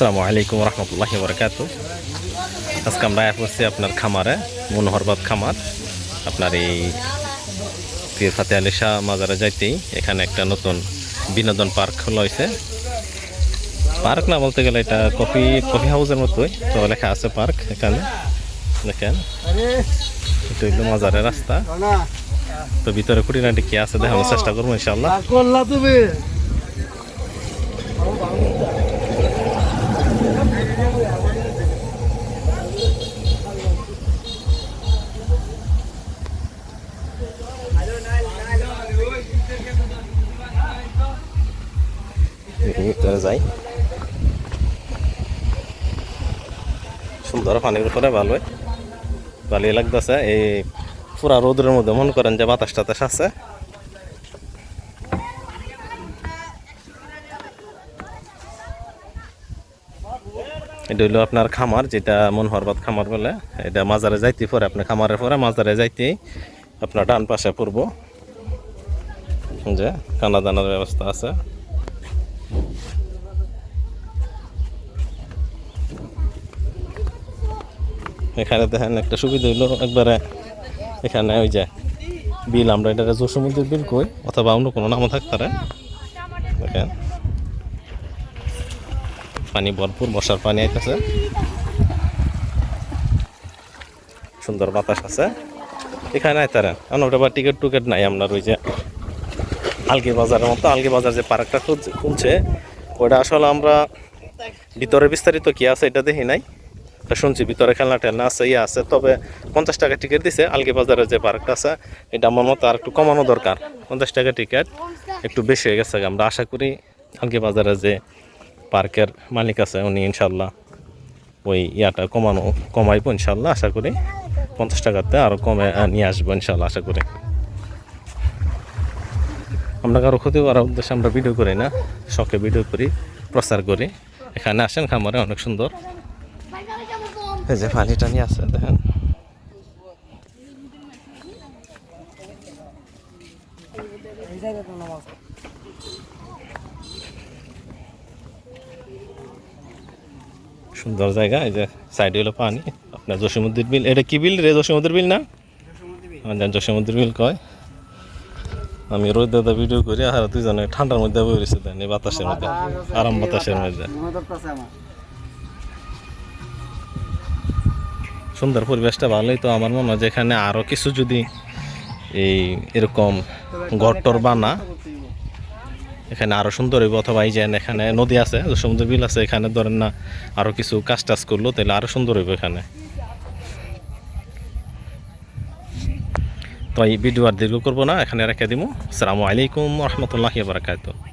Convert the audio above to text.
আসসালামু আলাইকুম রহমতুল্লাহি বরকাত আজকে আমরা পড়ছি আপনার খামারে, মনোহরবাদ খামার। আপনার এই পীর ফাতে আলী শাহ মাজারে যাইতেই এখানে একটা নতুন বিনোদন পার্ক খোলা হয়েছে পার্ক না বলতে গেলে এটা কফি কফি হাউসের মতোই, তো লেখা আছে পার্ক এখানে। দেখেন, এটা মাজারের রাস্তা। তো ভিতরে খুঁটিনাটি কি আছে দেখানোর চেষ্টা করব ইনশাল্লাহ দেখি ভিতরে যাই। সুন্দর পানির উপরে ভালোই ভালোই লাগতেছে, এই পুরা রোদের মধ্যে, মনে করেন যে বাতাস টাতাস আছে। এটা হইল আপনার খামার, যেটা মনোহরবাদ খামার বলে। এটা মাজারে যাইতে পরে, আপনি খামারের পরে মাজারে যাইতেই আপনার ডান পাশে পড়ব। যে কানা দানার ব্যবস্থা আছে। এখানে দেখেন একটা সুবিধা হইল, একবারে এখানে ওই যে বিল, আমরা এটা জসুমুদ্দির বিল কই, অথবা অন্য কোনো নামও থাকতে পারে। দেখেন। পানি ভরপুর বসার পানি আইতেছে। সুন্দর বাতাস আছে। এখানে আইতারেন এখন ওটা বা টিকিট টুকেট নাই আপনার ওই যে আলগি বাজারের মতো, আলগি বাজার যে পার্কটা খুলছে- ওটা আসলে আমরা ভিতরে বিস্তারিত কি আছে এটা দেখি নাই। শুনছি ভিতরে খেলনা টেলনা আছে ইয়ে আছে, তবে পঞ্চাশ টাকা টিকিট দিছে, আলগি বাজারে যে পার্কটা আছে, এটা আমার মতো আর একটু কমানো দরকার। পঞ্চাশ টাকা টিকিট একটু বেশি হয়ে গেছে আমরা আশা করি আলগি বাজারে যে পার্কের মালিক আছে, উনি ইনশাল্লাহ ওই ইয়াটা কমানো, কমাইবো ইনশাল্লাহ, আশা করি পঞ্চাশ টাকাতে আরও কমে নিয়ে আসব ইনশাল্লাহ, আশা করি। আমরা কারও ক্ষতি করার উদ্দেশ্যে আমরা ভিডিও করি না, শখে ভিডিও করি, প্রচার করি। এখানে আসেন খামারে, অনেক সুন্দর। এই যে পানি টানি আছে দেখেন। সুন্দর জায়গা, এই যে সাইডে হলো পানি। আপনার জসীমুদ্দির বিল, এটা কি বিল রে জসীমুদ্দির বিল না? জসীমুদ্দির বিল কয়? আমি রোদ দাদা ভিডিও করি, আর দুজনে ঠান্ডার মধ্যে বই রয়েছে বাতাসের মধ্যে, আরাম বাতাসের মধ্যে। সুন্দর পরিবেশটা ভালোই তো আমার মনে হয় যে এখানে আরও কিছু যদি এই এরকম গট্টর বানা, এখানে আরও সুন্দর হইব। অথবা এই যে এখানে নদী আছে সমুদ্র বিল আছে, এখানে ধরেন না আরও কিছু কাজ টাজ করল, তাহলে আরও সুন্দর হইব এখানে। তো এই ভিডিও আর দীর্ঘ করব না, এখানে রেখে দিব আসসালামু আলাইকুম রহমতুল্লাহ বারাকাতুহ।